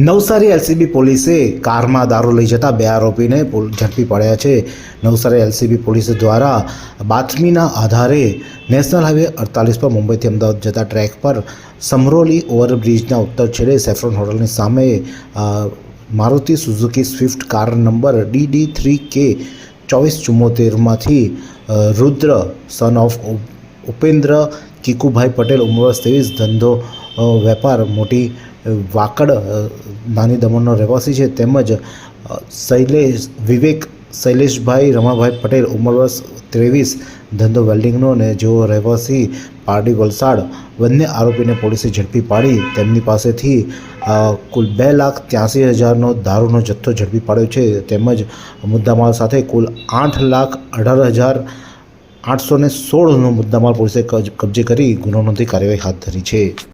Navsari LCB પોલીસે કારમાં દારૂ લઈ જતા બે આરોપીને ઝડપી પડ્યા છે. નવસારી એલસીબી પોલીસ દ્વારા બાતમીના આધારે નેશનલ હાઈવે અડતાલીસ પર મુંબઈથી અમદાવાદ જતા ટ્રેક પર સમરોલી ઓવરબ્રિજના ઉત્તર છેડે સેફ્રોન હોટલની સામે Maruti Suzuki Swift car number D D three K ચોવીસ ચુમ્મોતેરમાંથી રુદ્ર સન ઓફ ઉપેન્દ્ર, કીકુભાઈ પટેલ ઉંમર ત્રેવીસ, ધંધો વેપાર, મોટી વાકડ નાની દમણનો રહેવાસી છે. તેમજ શૈલેષ, વિવેક, શૈલેષભાઈ, રમાભાઈ પટેલ, ઉંમર વર્ષ ત્રેવીસ, ધંધો વેલ્ડિંગનો અને જેઓ રહેવાસી, પારડી વલસાડ, બંને આરોપીને પોલીસે ઝડપી પાડી. તેમની પાસેથી કુલ બે લાખ ત્યાંસી હજારનો દારૂનો જથ્થો ઝડપી પાડ્યો છે. તેમજ, મુદ્દામાલ સાથે કુલ આઠ લાખ અઢાર હજાર આઠસો ને સોળનો મુદ્દામાલ પોલીસે કબજે કરી ગુનો નોંધી કાર્યવાહી હાથ ધરી છે.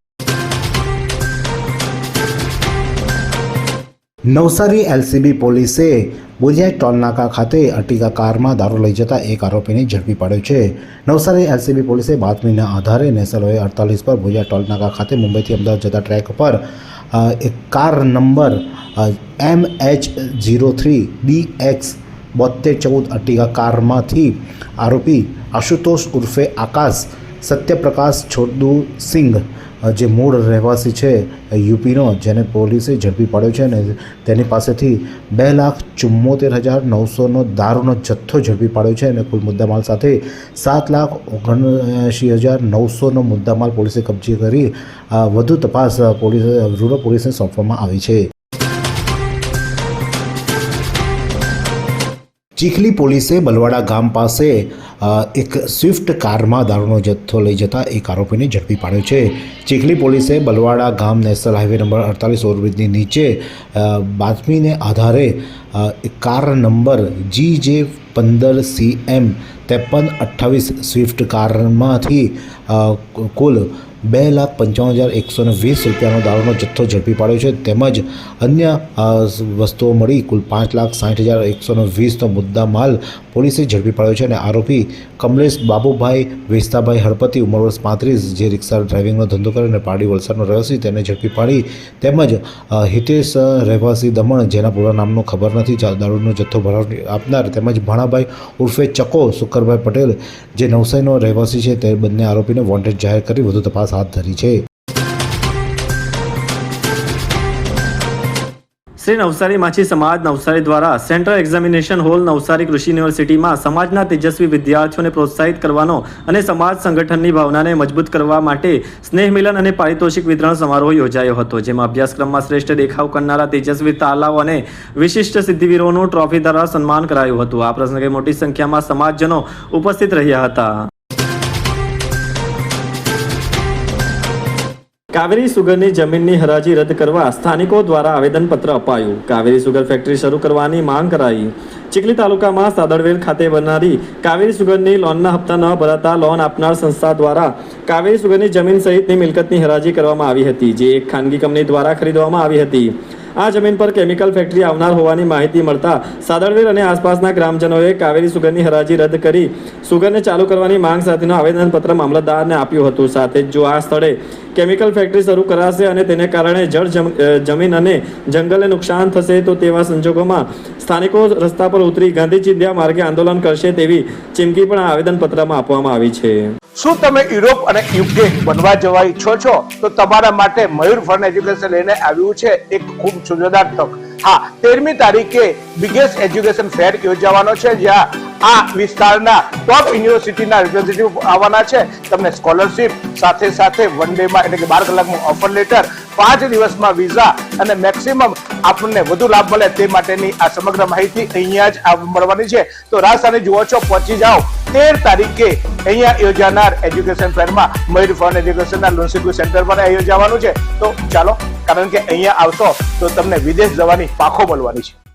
નવસારી એલસીબી પોલીસે બોલિયા ટોલનાકા ખાતે અર્ટિગા કારમાં દારૂ લઈ જતા એક આરોપીને ઝડપી પાડ્યો છે. નવસારી એલસીબી પોલીસે બાતમીના આધારે નેસલોએ અડતાલીસ પર બોલિયા ટોલનાકા ખાતે મુંબઈથી અમદાવાદ જતા ટ્રેક પર એક car number M H zero three D X બોતેર ચૌદ અર્ટિગા કારમાંથી આરોપી આશુતોષ ઉર્ફે આકાશ, સત્યપ્રકાશ છોડુ સિંઘ જે મૂળ રહેવાસી છે યુપીનો, જેને પોલીસે ઝડપી પાડ્યો છે અને તેની પાસેથી બે લાખ ચુમ્મોતેર હજાર નવસોનો દારૂનો જથ્થો ઝડપી પાડ્યો છે અને કુલ મુદ્દામાલ સાથે સાત લાખ ઓગણએંશી હજાર નવસોનો મુદ્દામાલ પોલીસે કબજે કરી વધુ તપાસ પોલીસ, રૂરલ પોલીસને સોંપવામાં આવી છે. ચીખલી પોલીસે બલવાડા ગામ પાસે એક સ્વિફ્ટ કારમાં દારૂનો જથ્થો લઈ જતા એક આરોપીને ઝડપી પાડ્યો છે. ચીખલી પોલીસે બલવાડા ગામ નેશનલ હાઈવે નંબર અડતાલીસ ઓવરબ્રિજની નીચે બાતમીને આધારે કાર નંબર જી જે પંદર સી એમ ત્રેપન અઠ્ઠાવીસ સ્વિફ્ટ કારમાંથી કુલ બે લાખ પંચાવન હજાર એકસો ને વીસ રૂપિયાનો દારૂનો જથ્થો ઝડપી પાડ્યો છે. તેમજ અન્ય વસ્તુઓ મળી કુલ પાંચ લાખ સાઠ હજાર એકસો વીસનો મુદ્દા માલ પોલીસે ઝડપી પાડ્યો છે અને આરોપી કમલેશ બાબુભાઈ વેસ્તાભાઈ હળપતિ ઉંમર વર્ષ પાંત્રીસ, જે રિક્ષા ડ્રાઇવિંગનો ધંધો કરે અને પાડી વલસાડનો રહેવાસી, તેને ઝડપી પાડી. તેમજ હિતેશ રહેવાસી દમણ, જેના પૂરા નામનો ખબર નથી દારૂનો જથ્થો ભરાવ આપનાર. તેમજ ભાણાભાઈ ઉર્ફે ચકો, સુકરભાઈ પટેલ, જે નવસારીનો રહેવાસી છે, તે બંને આરોપીને વોન્ટેડ જાહેર કરી વધુ તપાસ હાથ ધરી છે. શ્રી નવસારી માછી સમાજ નવસારી દ્વારા સેન્ટ્રલ એક્ઝામિનેશન હોલ નવસારી કૃષિ યુનિવર્સિટીમાં સમાજના તેજસ્વી વિદ્યાર્થીઓને પ્રોત્સાહિત કરવાનો અને સમાજ સંગઠનની ભાવનાને મજબૂત કરવા માટે સ્નેહ મિલન અને પારિતોષિક વિતરણ સમારોહ યોજાયો હતો, જેમાં અભ્યાસક્રમમાં શ્રેષ્ઠ દેખાવ કરનારા તેજસ્વી તાલાઓ અને વિશિષ્ટ સિદ્ધિવીરોનું ટ્રોફી દ્વારા સન્માન કરાયું હતું. આ પ્રસંગે મોટી સંખ્યામાં સમાજજનો ઉપસ્થિત રહ્યા હતા. કાવેરી સુગરની જમીનની હરાજી રદ કરવા સ્થાનિકો દ્વારા આવેદનપત્ર અપાયું. કાવેરી સુગર ફેક્ટરી શરૂ કરવાની માંગ કરાઈ. ચીખલી તાલુકામાં સાદળવેલ ખાતે બનનારી કાવેરી સુગરની લોનના હપ્તા ન ભરાતા લોન આપનાર સંસ્થા દ્વારા કાવેરી સુગરની જમીન સહિતની મિલકતની હરાજી કરવામાં આવી હતી, જે એક ખાનગી કંપની દ્વારા ખરીદવામાં આવી હતી. આ જમીન પર કેમિકલ ફેક્ટરી આવનાર હોવાની માહિતી મળતા સાદળવેલ અને આસપાસના ગ્રામજનોએ કાવેરી સુગરની હરાજી રદ કરી સુગરને ચાલુ કરવાની માંગ સાથેનું આવેદનપત્ર મામલતદારને આપ્યું હતું. સાથે જ આ સ્થળે કેમિકલ ફેક્ટરી શરૂ કરાશે અને તેને કારણે જળ જમ- જમીન અને જંગલને નુકસાન થશે, તો તેવા સંજોગોમાં સ્થાનિકો રસ્તા પર ઉતરી ગાંધી ચિંધ્યા માર્ગે આંદોલન કરશે તેવી ચીમકી પણ આ આવેદનપત્રમાં આપવામાં આવી છે. શું તમે યુરોપ અને યુકે બનવા જવા ઈચ્છો છો? તો તમારા માટે મયુર ફન એજ્યુકેશન લઈને આવ્યું છે એક ખૂબ સુજોદાર તક. હા, તેરમી તારીખે બિગેસ્ટ એજ્યુકેશન ફેર યોજાવાનો છે, જ્યાં આ વિસ્તારના ટોપ યુનિવર્સિટીના રિપ્રેઝેન્ટેટિવ આવવાના છે. તમને સ્કોલરશિપ સાથે સાથે વન ડેમાં એટલે કે બાર કલાકમાં ઓફર લેટર પાંચ દિવસમાં વિઝા અને મેક્સિમમ આપણને વધુ લાભ મળે તે માટેની આ સમગ્ર માહિતી અહીંયા જ મળવાની છે. તો રાજસ્થાને જુઓ છો, પહોંચી જાઓ. તેર તારીખે અહીંયા યોજાનાર એજ્યુકેશન ફેરમાં મયુર ફોન એજ્યુકેશનના લોન્સિક્યુ સેન્ટર પર યોજાવાનું છે. તો ચાલો, કારણ કે અહીંયા આવશો, તો તમને વિદેશ જવાની પાખો મળવાની છે.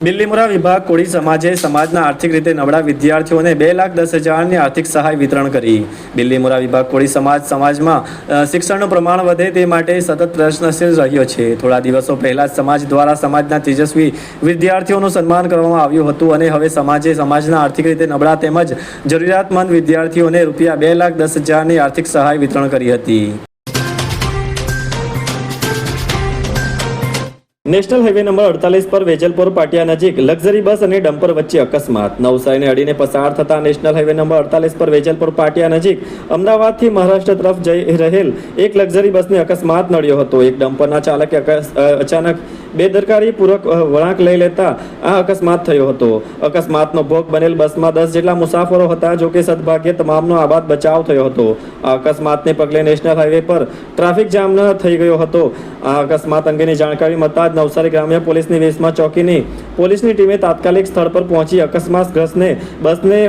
બિલ્લીમોરા વિભાગ કોળી સમાજે સમાજના આર્થિક રીતે નબળા વિદ્યાર્થીઓને બે લાખ દસ હજારની આર્થિક સહાય વિતરણ કરી. બિલ્લીમોરા વિભાગ કોળી સમાજ સમાજમાં શિક્ષણનું પ્રમાણ વધે તે માટે સતત પ્રયત્નશીલ રહ્યો છે. થોડા દિવસો પહેલા જ સમાજ દ્વારા સમાજના તેજસ્વી વિદ્યાર્થીઓનું સન્માન કરવામાં આવ્યું હતું અને હવે સમાજે સમાજના આર્થિક રીતે નબળા તેમજ જરૂરિયાતમંદ વિદ્યાર્થીઓને રૂપિયા બે લાખ દસ હજારની આર્થિક સહાય વિતરણ કરી હતી. નેશનલ હાઈવે નંબર અડતાલીસ પર વેજલપુર પાટિયા નજીક લક્ઝરી બસ અને ડમ્પર વચ્ચે અકસ્માત. નવસારીને અડીને પસાર થતા નેશનલ હાઈવે નંબર અડતાલીસ પર વેજલપુર પાટિયા નજીક અમદાવાદથી મહારાષ્ટ્ર તરફ જઈ રહેલ એક લક્ઝરી બસને અકસ્માત નડ્યો હતો. એક ડમ્પરના ચાલકે અચાનક બેદરકારીપૂર્વક પૂર્વક વળાંક લઈ લેતા આ અકસ્માત થયો હતો. અકસ્માતનો ભોગ બનેલ બસમાં દસ જેટલા મુસાફરો હતા, જો કે સદભાગ્યે તમામનો આબાદ બચાવ થયો હતો. આ અકસ્માતને પગલે નેશનલ હાઈવે પર ટ્રાફિક જામ ન થઈ ગયો હતો. આ અકસ્માત અંગેની જાણકારી મળતા જ નવસારી ગ્રામ્ય પોલીસની વેશમાં ચોકીની પોલીસની ટીમે તાત્કાલિક સ્થળ પર પહોંચી અકસ્માતગ્રસ્તને બસને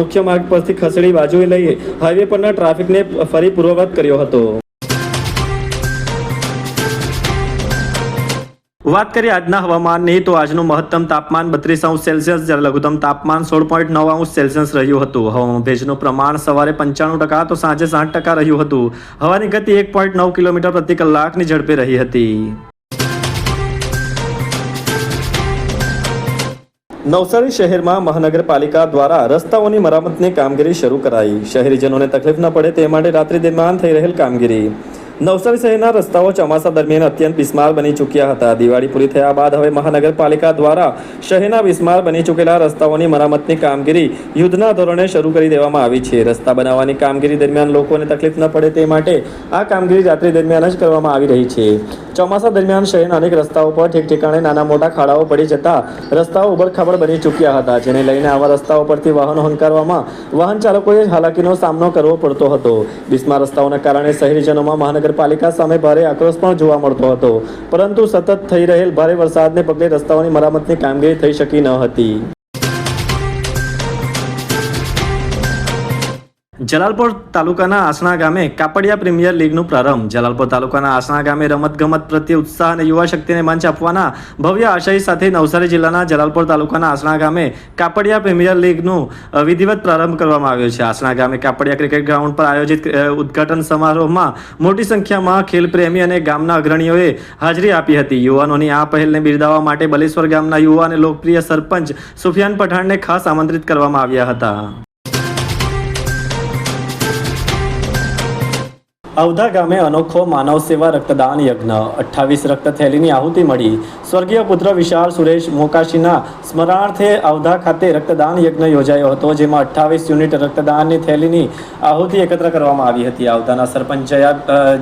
મુખ્ય માર્ગ પરથી ખસેડી બાજુએ લઈ હાઈવે પરના ટ્રાફિકને ફરી પૂર્વવત કર્યો હતો. વાત કરીએ આજના હવામાનની, તો આજનું મહત્તમ તાપમાન બત્રીસ અંશ સેલ્સિયસ, જ્યારે લઘુત્તમ તાપમાન સોળ પોઈન્ટ નવ અંશ સેલ્સિયસ રહ્યું હતું. હવામાં ભેજનું પ્રમાણ સવારે પંચાણું ટકા તો સાંજે સાઠ ટકા રહ્યું હતું. હવાની ગતિ એક પોઈન્ટ નવ કિલોમીટર પ્રતિ કલાકની ઝડપે રહી હતી. નવસારી શહેરમાં મહાનગરપાલિકા દ્વારા રસ્તાઓની મરામતની કામગીરી શરૂ કરાઈ. શહેરીજનોને તકલીફ ન પડે તે માટે રાત્રિ દરમિયાન થઈ રહેલ કામગીરી. નવસારી શહેરના રસ્તાઓ ચોમાસા દરમિયાન અત્યંત બિસ્માર બની ચૂક્યા હતા. દિવાળી પૂરી થયા બાદ હવે મહાનગરપાલિકા દ્વારા શહેરના બિસ્માર બની ચૂકેલા રસ્તાઓની મરામતની કામગીરી યુદ્ધના ધોરણે શરૂ કરી દેવામાં આવી છે. રસ્તા બનાવવાની કામગીરી દરમિયાન લોકોને તકલીફ ન પડે તે માટે આ કામગીરી રાત્રિ દરમિયાન જ કરવામાં આવી રહી છે. ચોમાસા દરમિયાન શહેરના અનેક રસ્તાઓ પર ઠેક ઠેકાણે નાના મોટા ખાડાઓ પડી જતા રસ્તાઓ ઉબડખાબડ બની ચૂક્યા હતા, જેને લઈને આવા રસ્તાઓ પરથી વાહનો હંકારવામાં વાહન ચાલકોએ હાલાકીનો સામનો કરવો પડતો હતો. બિસ્માર રસ્તાઓના કારણે શહેરીજનોમાં મહાનગરપાલિકા સામે ભારે આક્રોશ પણ જોવા મળતો હતો. પરંતુ સતત થઈ રહેલ ભારે વરસાદને પગલે રસ્તાઓની મરામતની કામગીરી થઈ શકી ન હતી. જલાલપોર તાલુકાના આસણા ગામે કાપડિયા પ્રીમિયર લીગનું પ્રારંભ. જલાલપોર તાલુકાના આસણા ગામે રમતગમત પ્રત્યે ઉત્સાહ અને યુવા શક્તિને મંચ આપવાના ભવ્ય આશય સાથે નવસારી જિલ્લાના જલાલપોર તાલુકાના આસણા ગામે કાપડિયા પ્રીમિયર લીગનું વિધિવત પ્રારંભ કરવામાં આવ્યો છે. આસણા ગામે કાપડિયા ક્રિકેટ ગ્રાઉન્ડ પર આયોજિત ઉદઘાટન ઉદ્ઘાટન સમારોહમાં મોટી સંખ્યામાં ખેલપ્રેમી અને ગામના અગ્રણીઓએ હાજરી આપી હતી. યુવાનોની આ પહેલને બિરદાવવા માટે બલેશ્વર ગામના યુવા અને લોકપ્રિય સરપંચ સુફિયાન પઠાણને ખાસ આમંત્રિત કરવામાં આવ્યા હતા. અવધા ગામે અનોખો માનવ સેવા રક્તદાન યજ્ઞ. અઠ્ઠાવીસ રક્ત થેલીની આહુતિ મળી. સ્વર્ગીય પુત્ર વિશાળ સુરેશ મોકાશીના સ્મરણાર્થે અવધા ખાતે રક્તદાન યજ્ઞ યોજાયો હતો, જેમાં અઠ્ઠાવીસ યુનિટ રક્તદાનની થેલીની આહુતિ એકત્ર કરવામાં આવી હતી. આવતાના સરપંચ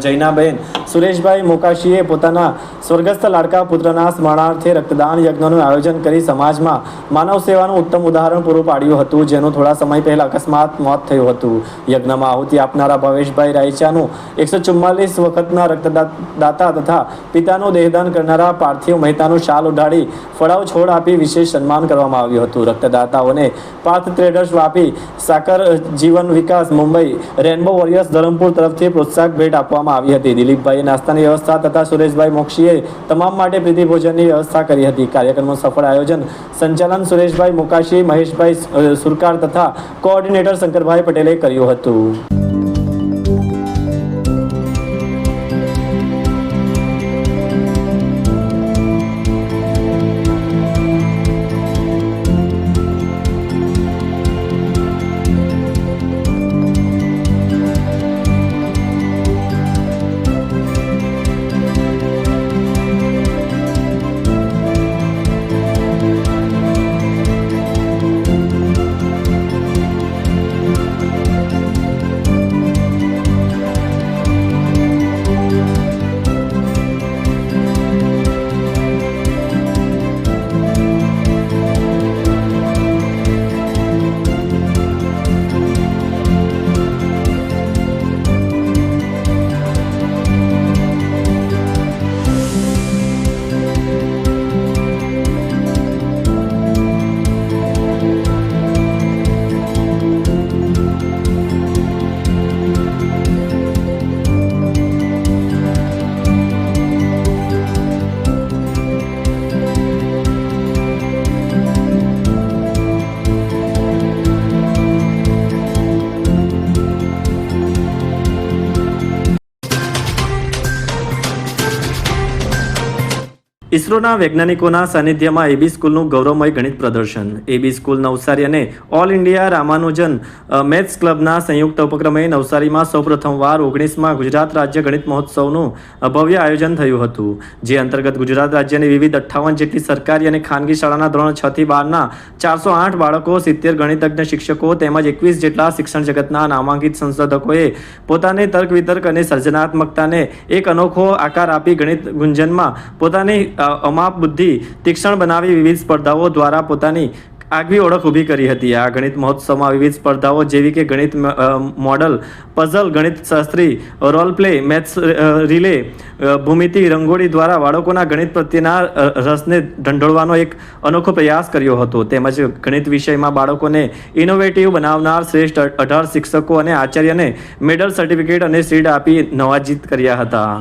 જૈનાબેન સુરેશભાઈ મોકાશીએ પોતાના સ્વર્ગસ્થ લાડકા પુત્રના સ્મરણાર્થે રક્તદાન યજ્ઞનું આયોજન કરી સમાજમાં માનવ સેવાનું ઉત્તમ ઉદાહરણ પૂરું પાડ્યું હતું, જેનું થોડા સમય પહેલા અકસ્માત મોત થયું હતું. યજ્ઞમાં આહુતિ આપનારા ભવેશભાઈ રાયચાનું એકસો ચુમ્માલીસ વખતના રક્તદાતા તથા પિતાનું દેહદાન કરનારા પાર્થિવ મહેતાનું શાલ ઉઢાડી ફળાવ છોડ આપી વિશેષ સન્માન કરવામાં આવ્યું હતું. રક્તદાતાઓને પાર્થ ટ્રેડર્સ વાપી સાકર જીવન વિકાસ મુંબઈ રેનબો વોરિયર્સ ધરમપુર તરફથી પ્રોત્સાહક ભેટ આપવામાં આવી હતી. દિલીપભાઈએ નાસ્તાની વ્યવસ્થા તથા સુરેશભાઈ મોક્ષીએ તમામ માટે પ્રીતિ ભોજનની વ્યવસ્થા કરી હતી. કાર્યક્રમનું સફળ આયોજન સંચાલન સુરેશભાઈ મુકાશી, મહેશભાઈ સુરકાર તથા કોઓર્ડિનેટર શંકરભાઈ પટેલે કર્યું હતું. ઇસરોના વૈજ્ઞાનિકોના સાનિધ્યમાં એબી સ્કૂલનું ગૌરવમય ગણિત પ્રદર્શન. એબી સ્કૂલ નવસારી અને ઓલ ઇન્ડિયા રામાનુજન મેથ્સ ક્લબના સંયુક્ત ઉપક્રમે નવસારીમાં સૌપ્રથમવાર ઓગણીસમાં ગુજરાત રાજ્ય ગણિત મહોત્સવનું ભવ્ય આયોજન થયું હતું. જે અંતર્ગત ગુજરાત રાજ્યની વિવિધ અઠ્ઠાવન જેટલી સરકારી અને ખાનગી શાળાના ધોરણ છ થી બારના ચારસો આઠ બાળકો, સિત્તેર ગણિતજ્ઞ શિક્ષકો તેમજ એકવીસ જેટલા શિક્ષણ જગતના નામાંકિત સંશોધકોએ પોતાની તર્ક વિતર્ક અને સર્જનાત્મકતાને એક અનોખો આકાર આપી ગણિત ગુંજનમાં પોતાની અમાપ બુદ્ધિ તીક્ષ્ણ બનાવી વિવિધ સ્પર્ધાઓ દ્વારા પોતાની આગવી ઓળખ ઊભી કરી હતી. આ ગણિત મહોત્સવમાં વિવિધ સ્પર્ધાઓ જેવી કે ગણિત મોડલ, પઝલ, ગણિત શાસ્ત્રી રોલ પ્લે મેથ્સ રિલે ભૂમિતિ, રંગોળી દ્વારા બાળકોના ગણિત પ્રત્યેના રસને ઢંઢોળવાનો એક અનોખો પ્રયાસ કર્યો હતો. તેમજ ગણિત વિષયમાં બાળકોને ઇનોવેટિવ બનાવનાર શ્રેષ્ઠ અઢાર શિક્ષકો અને આચાર્યને મેડલ સર્ટિફિકેટ અને સીડ આપી નવાજીત કર્યા હતા.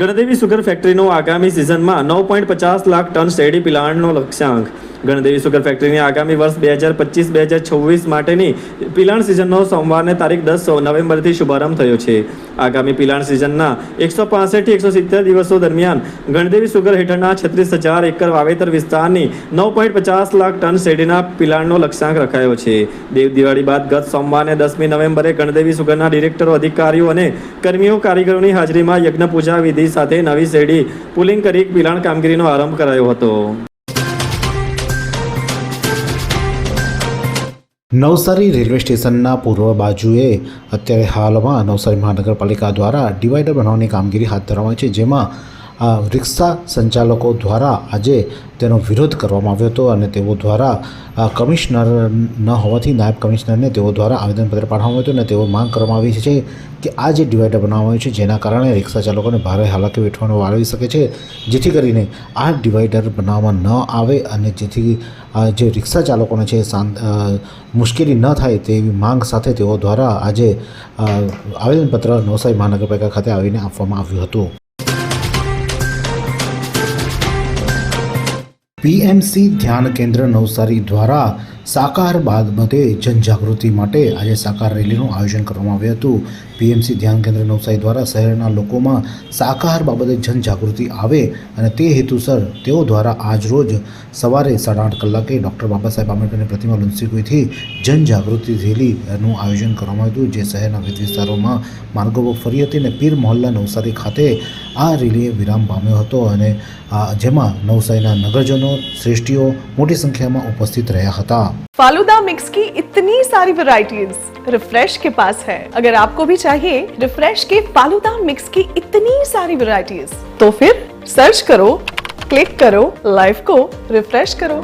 ગણદેવી સુગર ફેક્ટરીનો આગામી સિઝનમાં નવ પોઈન્ટ પચાસ લાખ ટન શેરડી પિલાણનો લક્ષ્યાંક. ગણદેવી સુગર ફેક્ટરીની આગામી વર્ષ બે હજાર પચીસ, બે હજાર છવ્વીસ માટેની પિલાણ સિઝનનો સોમવારને તારીખ દસ નવેમ્બરથી શુભારંભ થયો છે. આગામી પિલાણ સિઝનના એકસો પાસઠથી એકસો સિત્તેર દિવસો દરમિયાન ગણદેવી સુગર હેઠળના છત્રીસ હજાર એકર વાવેતર વિસ્તારની નવ પોઈન્ટ પચાસ લાખ ટન શેરડીના પિલાણનો લક્ષ્યાંક રખાયો છે. દેવ દિવાળી બાદ ગત સોમવારને દસમી નવેમ્બરે ગણદેવી સુગરના ડિરેક્ટરો, અધિકારીઓ અને કર્મીઓ કારીગરોની હાજરીમાં યજ્ઞ પૂજા વિધિ સાથે નવી શેરડી પુલિંગ કરી પિલાણ કામગીરીનો આરંભ કરાયો હતો. નવસારી રેલવે સ્ટેશનના પૂર્વ બાજુએ અત્યારે હાલમાં નવસારી મહાનગરપાલિકા દ્વારા ડિવાઈડર બનાવવાની કામગીરી હાથ ધરવામાં છે, જેમાં રિક્ષા સંચાલકો દ્વારા આજે તેનો વિરોધ કરવામાં આવ્યો હતો અને તેઓ દ્વારા કમિશનર ન હોવાથી નાયબ કમિશનરને તેઓ દ્વારા આવેદનપત્ર પાઠવવામાં આવ્યું હતું અને તેઓ માંગ કરવામાં આવી છે કે આ જે ડિવાઈડર બનાવવામાં આવ્યું છે, જેના કારણે રિક્ષા ચાલકોને ભારે હાલાકી વેઠવાનો આવી શકે છે, જેથી કરીને આ ડિવાઈડર બનાવવામાં ન આવે અને જેથી જે રિક્ષા ચાલકોને છે મુશ્કેલી ન થાય તેવી માંગ સાથે તેઓ દ્વારા આજે આવેદનપત્ર નવસારી મહાનગરપાલિકા ખાતે આવીને આપવામાં આવ્યું હતું. પીએમસી ધ્યાન કેન્દ્ર નવસારી દ્વારા સાકાર બાબતે જનજાગૃતિ માટે આજે સાકાર રેલીનું આયોજન કરવામાં આવ્યું હતું. પીએમસી ધ્યાન કેન્દ્ર નવસારી દ્વારા શહેરના લોકોમાં સાકાર બાબતે જનજાગૃતિ આવે અને તે હેતુસર તેઓ દ્વારા આજરોજ સવારે સાડા આઠ કલાકે ડૉક્ટર બાબા સાહેબ આંબેડકરની પ્રતિમા લુન્સીકુઈથી જનજાગૃતિ રેલીનું આયોજન કરવામાં આવ્યું હતું, જે શહેરના વિવિધ વિસ્તારોમાં માર્ગો પર ફરી હતી અને પીર મોહલ્લા નવસારી ખાતે આ રેલીએ વિરામ પામ્યો હતો અને આ જેમાં નવસારીના નગરજનો શ્રેષ્ઠીઓ મોટી સંખ્યામાં ઉપસ્થિત રહ્યા હતા फालूदा मिक्स की इतनी सारी वैरायटीज रिफ्रेश के पास है अगर आपको भी चाहिए रिफ्रेश के फालूदा मिक्स की इतनी सारी वैरायटीज तो फिर सर्च करो क्लिक करो लाइफ को रिफ्रेश करो